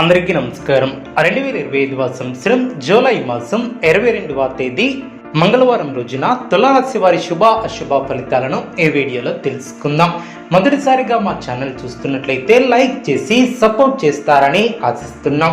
అందరికీ నమస్కారం. రెండు వేల ఇరవై ఐదు సంవత్సరం జూలై మాసం ఇరవై రెండవ తేదీ మంగళవారం రోజున తులారాశి వారి శుభ అశుభ ఫలితాలను ఈ వీడియోలో తెలుసుకుందాం. మొదటిసారిగా మా ఛానల్ చూస్తున్నట్లయితే లైక్ చేసి సపోర్ట్ చేస్తారని ఆశిస్తున్నాం.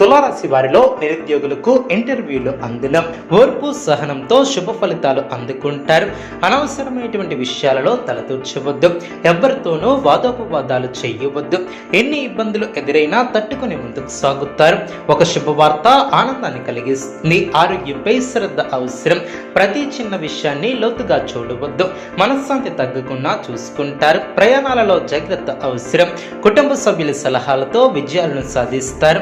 తులారాశి వారిలో నిరుద్యోగులకు ఇంటర్వ్యూలు అందడం ఓర్పు సహనంతో శుభ ఫలితాలు అందుకుంటారు. అనవసరమైనటువంటి విషయాలలో తలదూర్చవద్దు. ఎవరితోనూ వాదోపవాదాలు చేయవద్దు. ఎన్ని ఇబ్బందులు ఎదురైనా తట్టుకుని ముందుకు సాగుతారు. ఒక శుభవార్త ఆనందాన్ని కలిగిస్తుంది. ఆరోగ్యంపై శ్రద్ధ అవసరం. ప్రతి చిన్న విషయాన్ని లోతుగా చూడవద్దు. మనశ్శాంతి తగ్గకుండా చూసుకుంటారు. ప్రయాణాలలో జాగ్రత్త అవసరం. కుటుంబ సభ్యుల సలహాలతో విజయాలను సాధిస్తారు.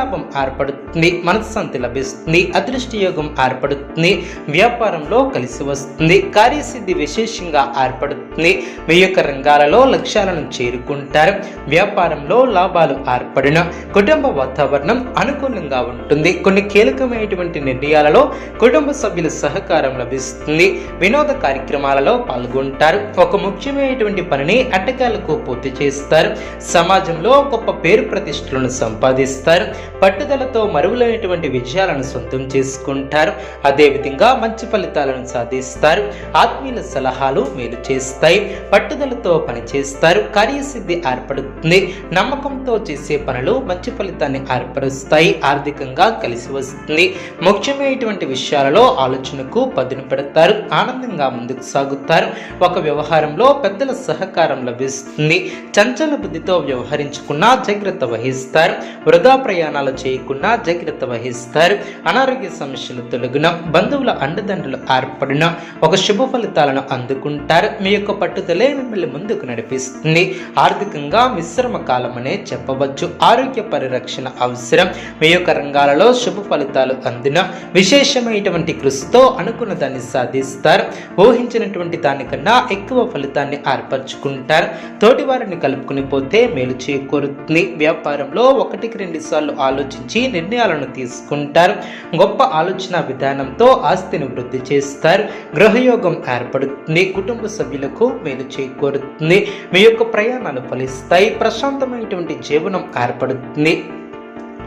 ధనలాభం ఏర్పడుతుంది మనశ్శాంతి లభిస్తుంది అదృష్ట యోగం ఏర్పడుతుంది వ్యాపారంలో కలిసి వస్తుంది కార్యసిద్ధి విశేషంగా ఏర్పడుతుంది. మీ యొక్క రంగాలలో లక్ష్యాలను చేరుకుంటారు. వ్యాపారంలో లాభాలు ఏర్పడిన కుటుంబ వాతావరణం అనుకూలంగా ఉంటుంది. కొన్ని కీలకమైనటువంటి నిర్ణయాలలో కుటుంబ సభ్యుల సహకారం లభిస్తుంది. వినోద కార్యక్రమాలలో పాల్గొంటారు. ఒక ముఖ్యమైనటువంటి పనిని అటకాలకు పూర్తి చేస్తారు. సమాజంలో గొప్ప పేరు ప్రతిష్టలను సంపాదిస్తారు. పట్టుదలతో మరువులైనటువంటి విజయాలను సొంతం చేసుకుంటారు. అదేవిధంగా మంచి ఫలితాలను సాధిస్తారు. ఆత్మీయుల సలహాలు మేలు చేస్తాయి. పట్టుదలతో పనిచేస్తారు. కార్యసిద్ధి ఏర్పడుతుంది. నమ్మకంతో చేసే పనులు మంచి ఫలితాన్ని ఏర్పరుస్తాయి. ఆర్థికంగా కలిసి వస్తుంది. ముఖ్యమైనటువంటి విషయాలలో ఆలోచనకు పదును పెడతారు. ఆనందంగా ముందుకు సాగుతారు. ఒక వ్యవహారంలో పెద్దల సహకారం లభిస్తుంది. చంచల బుద్ధితో వ్యవహరించుకున్నా జాగ్రత్త వహిస్తారు. వృధా ప్రయాణాలు చేయకుండా జాగ్రత్త వహిస్తారు. అనారోగ్య సమస్యలు తొలగిన బంధువుల అండదండలు ఏర్పడిన ఒక శుభ ఫలితాలను అందుకుంటారు. మీ యొక్క పట్టుదలే మిమ్మల్ని ముందుకు నడిపిస్తుంది. ఆర్థికంగా మిశ్రమ కాలమనే చెప్పవచ్చు. ఆరోగ్య పరిరక్షణ అవసరం. మీ యొక్క రంగాలలో శుభ ఫలితాలు అందిన విశేషమైనటువంటి కృషితో అనుకున్న దాన్ని సాధిస్తారు. ఊహించినటువంటి దానికన్నా ఎక్కువ ఫలితాన్ని ఏర్పరచుకుంటారు. తోటి వారిని కలుపుకుని పోతే మేలు చేకూరుతుంది. వ్యాపారంలో ఒకటికి రెండు సార్లు ఆలోచించి నిర్ణయాలను తీసుకుంటారు. గొప్ప ఆలోచన విధానంతో ఆస్తిని వృద్ధి చేస్తారు. గృహయోగం ఏర్పడుతుంది. కుటుంబ సభ్యులకు మేలు చేకూరుతుంది. మీ యొక్క ప్రయాణాలు ఫలిస్తాయి. ప్రశాంతమైనటువంటి జీవనం ఏర్పడుతుంది.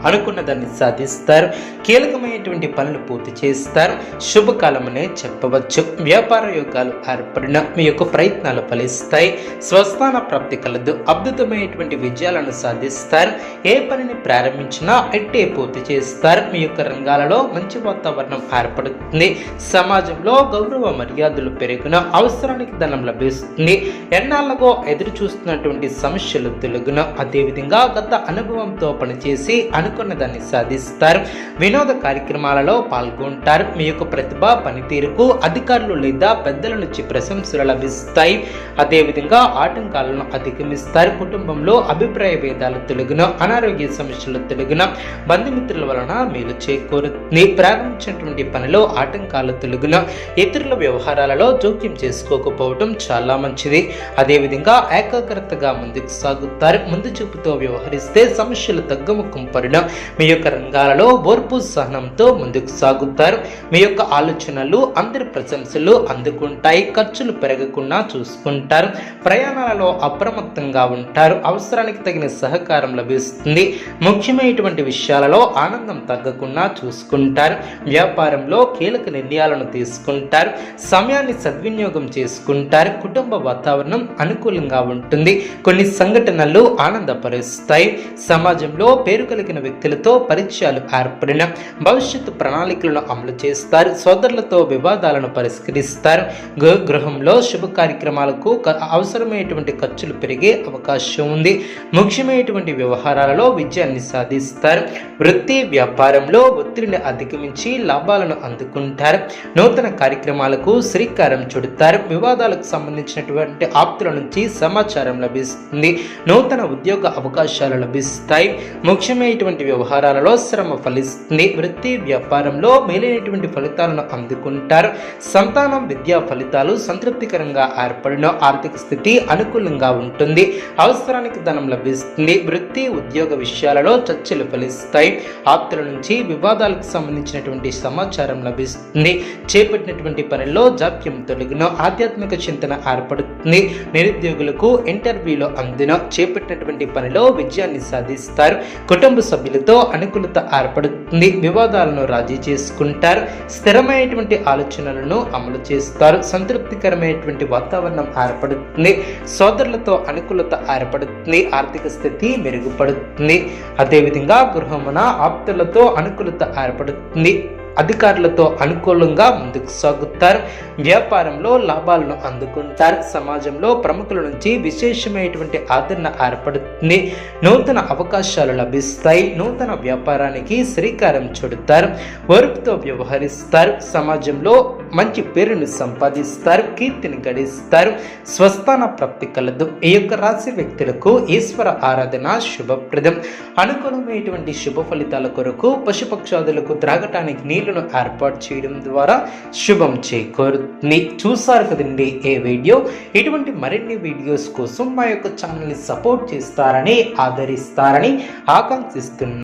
అనుకున్న దాన్ని సాధిస్తారు. కీలకమైనటువంటి పనులు పూర్తి చేస్తారు. శుభకాలమనే చెప్పవచ్చు. వ్యాపార యోగాలు ఏర్పడిన మీ యొక్క ప్రయత్నాలు ఫలిస్తాయి. స్వస్థాన ప్రాప్తి కలదు. అద్భుతమైనటువంటి విజయాలను సాధిస్తారు. ఏ పనిని ప్రారంభించినా ఎట్టే పూర్తి చేస్తారు. మీ యొక్క రంగాలలో మంచి వాతావరణం ఏర్పడుతుంది. సమాజంలో గౌరవ మర్యాదలు పెరిగిన అవసరానికి ధనం లభిస్తుంది. ఎన్నాళ్ళగో ఎదురు చూస్తున్నటువంటి సమస్యలు తొలగున అదేవిధంగా గత అనుభవంతో పనిచేసి అను అనుకున్న దాన్ని సాధిస్తారు. వినోద కార్యక్రమాలలో పాల్గొంటారు. మీ యొక్క ప్రతిభ పనితీరుకు అధికారులు లేదా పెద్దల నుంచి ప్రశంసలు లభిస్తాయి. అదేవిధంగా ఆటంకాలను అధిగమిస్తారు. కుటుంబంలో అభిప్రాయ భేదాలు తొలగిన అనారోగ్య సమస్యలు తొలగిన బంధుమిత్రుల వలన మేలు చేకూరుతుంది. ప్రారంభించినటువంటి పనిలో ఆటంకాలు తొలగిన ఇతరుల వ్యవహారాలలో జోక్యం చేసుకోకపోవడం చాలా మంచిది. అదేవిధంగా ఏకాగ్రతగా ముందుకు సాగుతారు. ముందు చూపుతో వ్యవహరిస్తే సమస్యలు తగ్గుముఖం పడిన. మీ యొక్క రంగాలలో ఓర్పు సహనంతో ముందుకు సాగుతారు. మీ యొక్క ఆలోచనలు అందరి ప్రశంసలు అందుకుంటాయి. ఖర్చులు పెరగకుండా చూసుకుంటారు. ప్రయాణాలలో అప్రమత్తంగా ఉంటారు. అవసరానికి తగిన సహకారం లభిస్తుంది. ముఖ్యమైనటువంటి విషయాలలో ఆనందం తగ్గకుండా చూసుకుంటారు. వ్యాపారంలో కీలక నిర్ణయాలను తీసుకుంటారు. సమయాన్ని సద్వినియోగం చేసుకుంటారు. కుటుంబ వాతావరణం అనుకూలంగా ఉంటుంది. కొన్ని సంఘటనలు ఆనందపరుస్తాయి. సమాజంలో పేరు కలిగిన వ్యక్తులతో పరిచయాలు ఏర్పడిన భవిష్యత్తు ప్రణాళికలను అమలు చేస్తారు. సోదరులతో వివాదాలను పరిష్కరిస్తారు. గృహంలో శుభ కార్యక్రమాలకు అవసరమైనటువంటి ఖర్చులు పెరిగే అవకాశం ఉంది. ముఖ్యమైనటువంటి వ్యవహారాలలో విజయాన్ని సాధిస్తారు. వృత్తి వ్యాపారంలో ఒత్తిడిని అధిగమించి లాభాలను అందుకుంటారు. నూతన కార్యక్రమాలకు శ్రీకారం చుడతారు. వివాదాలకు సంబంధించినటువంటి ఆప్తుల నుంచి సమాచారం లభిస్తుంది. నూతన ఉద్యోగ అవకాశాలు లభిస్తాయి. ముఖ్యమైనటువంటి వ్యవహారాలలో శ్రమ ఫలిస్తుంది. వృత్తి వ్యాపారంలో మేలైనటువంటి ఫలితాలను అందుకుంటారు. సంతానం విద్యా ఫలితాలు సంతృప్తికరంగా ఏర్పడిన ఆర్థిక స్థితి అనుకూలంగా ఉంటుంది. అవసరానికి ధనం లభిస్తుంది. వృత్తి ఉద్యోగ విషయాలలో చర్చలు ఫలిస్తాయి. ఆప్తుల నుంచి వివాదాలకు సంబంధించినటువంటి సమాచారం లభిస్తుంది. చేపట్టినటువంటి పనిలో జాప్యం తొలగిన ఆధ్యాత్మిక చింతన ఏర్పడుతుంది. నిరుద్యోగులకు ఇంటర్వ్యూలో అందిన చేపట్టినటువంటి పనిలో విజయాన్ని సాధిస్తారు. కుటుంబ సభ్యులు సభ్యులతో అనుకూలత ఏర్పడుతుంది. వివాదాలను రాజీ చేసుకుంటారు. స్థిరమైనటువంటి ఆలోచనలను అమలు చేస్తారు. సంతృప్తికరమైనటువంటి వాతావరణం ఏర్పడుతుంది. సోదరులతో అనుకూలత ఏర్పడుతుంది. ఆర్థిక స్థితి మెరుగుపడుతుంది. అదేవిధంగా గృహమున ఆప్తులతో అనుకూలత ఏర్పడుతుంది. అధికారులతో అనుకూలంగా ముందుకు సాగుతారు. వ్యాపారంలో లాభాలను అందుకుంటారు. సమాజంలో ప్రముఖుల నుంచి విశేషమైనటువంటి ఆదరణ ఏర్పడుతుంది. నూతన అవకాశాలు లభిస్తాయి. నూతన వ్యాపారానికి శ్రీకారం చుడతారు. ఓర్పుతో వ్యవహరిస్తారు. సమాజంలో మంచి పేరును సంపాదిస్తారు కీర్తిని గడిస్తారు స్వస్థాన ప్రాప్తి కలదు. ఈ యొక్క రాశి వ్యక్తులకు ఈశ్వర ఆరాధన శుభప్రదం. అనుకూలమైనటువంటి శుభ ఫలితాల కొరకు పశుపక్షాదులకు త్రాగటానికి నీళ్ళను ఏర్పాటు చేయడం ద్వారా శుభం చేకూరుతుంది. చూసారు కదండి ఏ వీడియో? ఇటువంటి మరిన్ని వీడియోస్ కోసం మా యొక్క ఛానల్ని సపోర్ట్ చేస్తారని ఆదరిస్తారని ఆకాంక్షిస్తున్నాను.